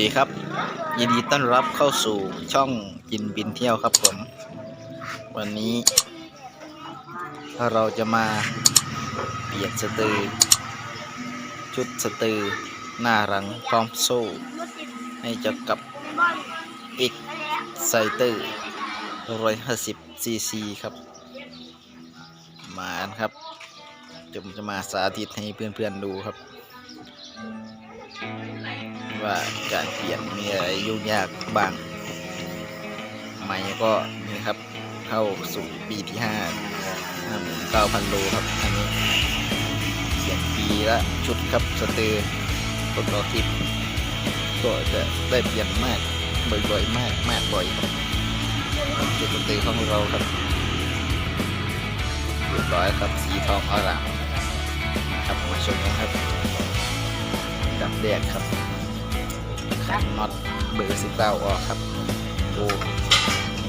เคครับ ยินดีต้อนรับเข้าสู่ช่องกินบินเที่ยวครับผม วันนี้ เราจะมาเปลี่ยนสตือ ชุดสตือ หน้าหลังพร้อมโซ่ให้เจะกับ X ไซเตอร์150 cc ครับ มาครับจะจะมาสาธิตให้เพื่อนๆดูครับ ว่าการเปลี่ยนมีอะไรยุ่งยากบ้างใหม่ก็นี่ครับเข้าสู่ปีที่ห้าห้าหมื่นเก้าพันโลครับอันนี้เปลี่ยนปีละชุดครับสเตอร์ทดลองทิปก็จะได้เปลี่ยนมากบ่อยๆมากมากบ่อยครับชุดสเตอร์ของเราครับเรียบร้อยครับสีทองอร่ามนะครับมาชมกันครับดับแดกครับ ขันน็อตเบอร์สิบเก้าออกครับโอ้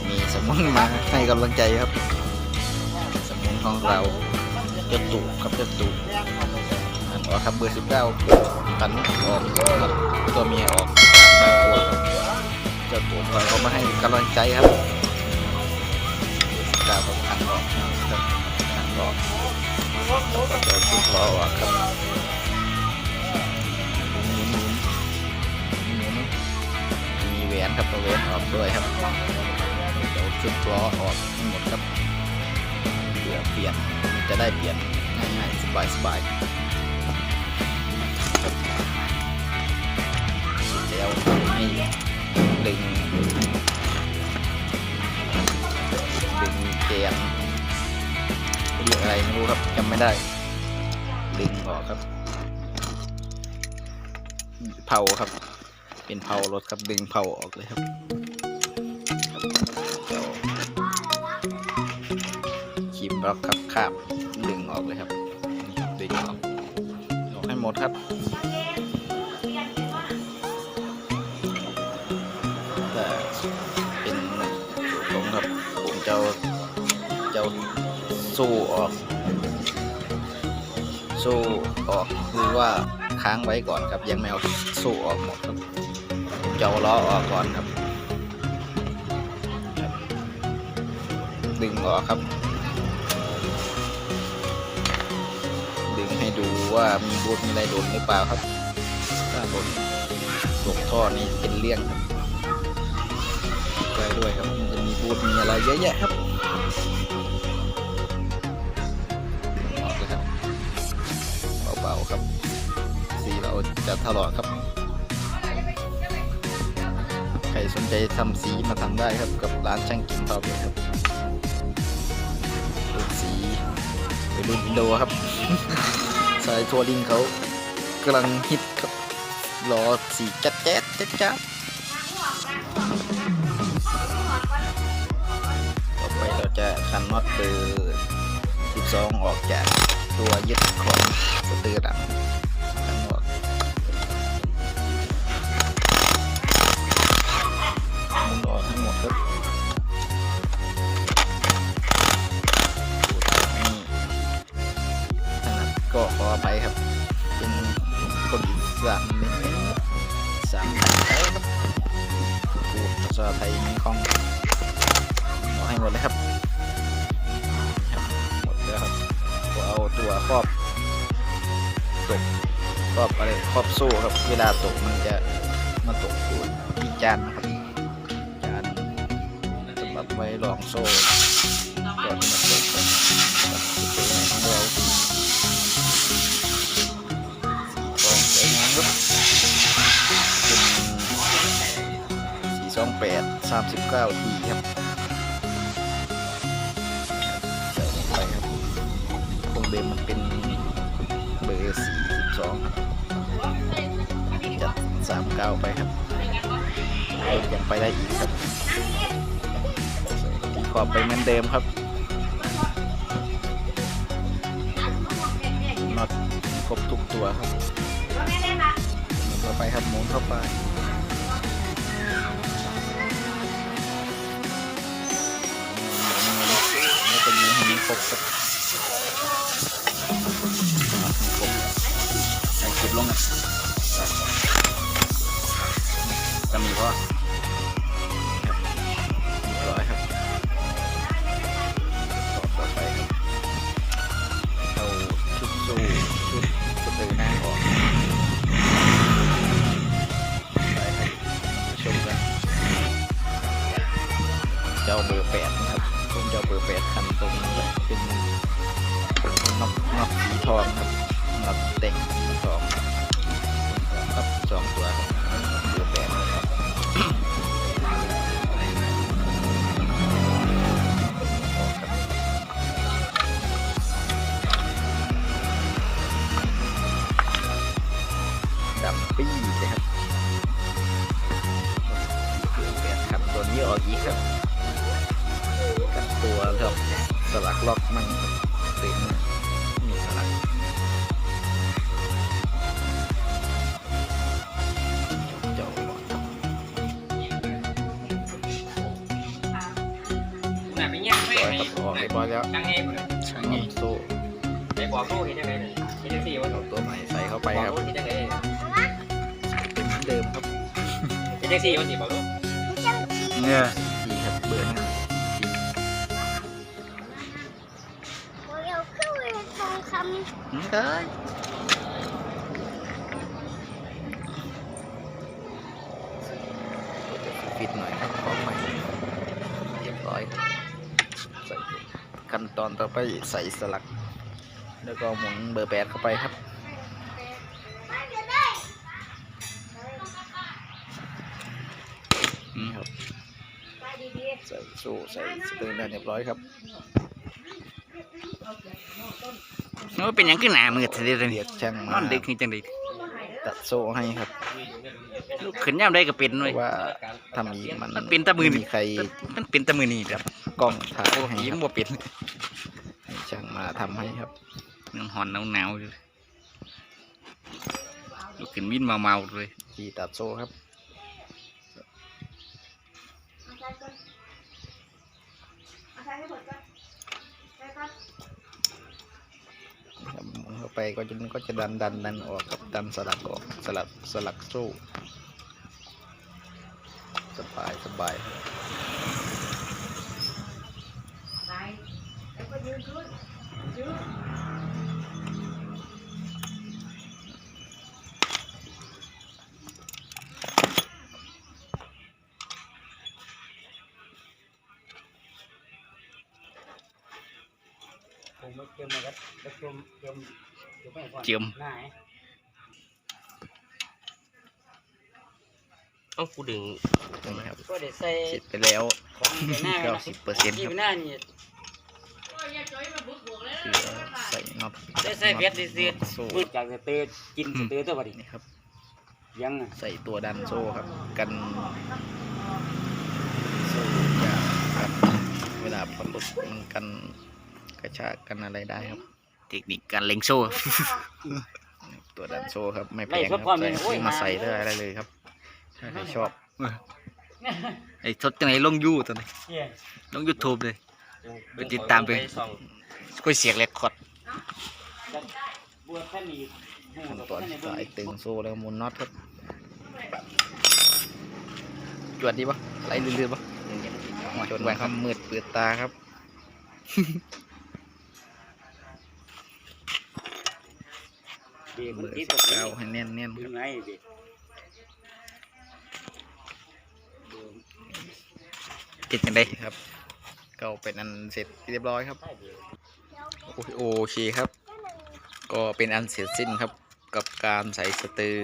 มีสมุนมาให้กำลังใจครับ สมุนของเราเจ้าตูครับเจ้าตู่อันออกครับเบอร์สิบเก้าขันออกตัวเมียออกน่ากลัวเจ้าตูเขามาให้กำลังใจครับเบอร์สิบเก้าครับขันออกครับขันออกแล้วก็เจ้าตู่ล้อออกครับ ครับตัวแหวนออกด้วยครับเดี๋ยวชุดล้อออกทั้งหมดครับเพื่อเปลี่ยนจะได้เปลี่ยนง่ายๆสบายๆแล้วให้ดึงดึงแกนเรียกอะไรไม่รู้ครับจำไม่ได้ ดึงออกครับเผาครับ เป็นเผารถครับดึงเผาออกเลยครับเดี๋ยขีบล็อกครับคาบดึงออกเลยครับนี่ครับดึงออกออกให้หมดครับแต่เป็นผมครับผมจะจะสู้ออก สู้ออกคือว่าค้างไว้ก่อนครับยังไม่เอาสู้ออกหมดครับ เอาล้อออกก่อนครับ ดึงออกครับ ดึงให้ดูว่ามีบูทมีอะไรโดนหรือเปล่าครับถ้าโดนตกท่อนี้เป็นเลี่ยงครับไว้ด้วยครับมันจะมีบูทมีอะไรเยอะแยะครับออกเลยครับเบาๆครับสีเราจะถลอกครับ รสนใจทำสีมาทำได้ครับกับร้านช่างกินพาวเวอร์ครับรุ่นสีเป็นรุ่นอินโดครับ สายทัวริงเขากำลังฮิตครับรอสีแจ๊ดแจ๊ดแจ๊ดแจ๊ดต่อไปเราจะคันน็อตเบอร์12 ออกจากตัวยึดของสเตอร์ดัง ก็ขออภัยครับ เป็นคนอีสานนิดนึงสามไทยครับพูดภาษาไทยมีคลองเอาให้หมดเลยครับครับหมดแล้วครับก็เอาตัวครอบตกครอบอะไรครอบโซ่ครับ เวลาตกมันจะมาตกอยู่ที่จานนะครับจานสำหรับไว้รองโซ่ก่อนมันตก 39ทีครับไปครับคงเดมมันเป็นเบอร์42จัด39 ไปครับยังไปได้อีกครับตีขอบไปเหมือนเดิมครับน็อตครบทุกตัวครับต่อไปครับหมุนเข้าไป ป็นนี้ให้มันครบครับให้ครบใส่คลิปลงอะำนี้พอครับเรียบร้อยครับต่อไปครับเอาชุดสู้ชุดสเตอร์หน้าออกไปครับชมกัน เจ้าเบอร์แปดนะครับ ผมเจ้าเบอร์แปดคันตรงนี้เป็นน็อกน็อกสีทองครับน็อกเต่งสีทองครับสองตัวครับเบอร์แปดครับดำปี้เลยครับเบอร์แปดครับตัวนี้ออกอีกครับ สลักล็อกมั่งเต็มมีสลักเจ้าน่ะไปย่างไม่ร้อยให้ครับออกเรียบอยแล้วตั้งเองเลยช่างนี้โซ่ไปบอกลูกเห็นยังไงเนี่ยเห็นยังสี่วันเอาตัวใหม่ใส่เข้าไปอกครับเห็นยังไงเป็นเหมือนเดิมครับเห็นยังสี่วันสี่บอกลูกเนี่ย องคำอืมได้ปิดหน่อยครับของใหม่เรียบร้อยใส่ขั้นตอนต่อไปใส่สลัก แล้วก็หมุนเบอร์แปดเข้าไปครับนี่ครับใส่โซ่ใส่สเตอร์ได้เรียบร้อยครับ ว่าเป็นหยังขึ้นหนามือเสียเดี๋ยวเรีนี้ยกช่างนมาอนดึกนี่จังไดตัดโซ่ให้ครับลูกขึ้นย่ำได้ก็เป็นเพเว้ย ราะว่าทำอีกมันมันเป็นตะมือไมีนี่ใครมันเป็นแตะมือนี่ครับกล้องถ่ายโอ้ให้ยคมัรันบบ่เป็นให้ช่างมาทำให้ครับมันหอนหนาวๆอยู่ลูกขึ้นวินเมาๆเลย ที่ตัดโซ่ครับครับหมุนเข้า ไปก็จะมันก็จะดันดันดันออกครับดันสลักออกสลักสลักโซ่สบายสบายผมมาเติมมาครับเติมเติมเติมไปก่อน เจิมหน้าเอ้ากูดึงนี่ครับก็ได้ใส่ฉีดไปแล้วของในหน้าเก้าสิบเปอร์เซ็นต์ที่ครับหน้านี่คือใส่น็อตได้ใส่เบ็ดได้เสียโซ่มืดจากสเตอร์กินสเตอร์ตัวบัดนี้นี่ครับ ยังอะใส่ตัวดันโซ่ครับ กันโซ่จะกันเวลาพอหลุดมันกันกระชากกันอะไรได้ครับ เทคนิคการเล็งโซ่ตัวดันโซ่ครับ ไม่แพงครับใส่ซื้อมาใส่ได้อะไรเลยครับ ถ้าใครชอบไอ้ทดจังไหนลงยูตอนนี้เหี้ยลงยูทูบเลยไปติดตามไปส่องก็เสียงเรคคอร์ดบัวแค่นี้หูขั้นกับตอนแค่นี้เบิ่งสายตึงโซ่แล้วหมุนน็อตครับจวดดีปะไหลลื่นๆปะจนความมืดเปิดตาครับ เด็กมันเบอร์ติดสิกับบเก้าให้แน่นๆยัครับงไงเด็กติดจังไดครับ ก็เป็นอันเสร็จเรียบร้อยครับโอเคโอเคครับ ก็เป็นอันเสร็จสิ้นครับ กับการใส่สตือ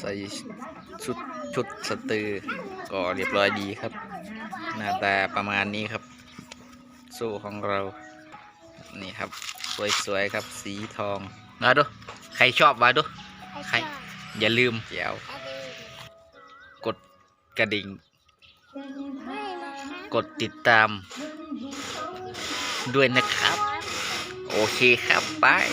ใส่ชุดชุดสตือ ก็เรียบร้อยดีครับ หน้าตาประมาณนี้ครับ สู้ของเรา นี่ครับ สวยๆครับ สีทอง มาดูใครชอบมาดูใครอย่าลืมแจ๋วกดกระดิ่งไม่นะคะกดติดตาม ด้วยนะครับ โอเคครับบาย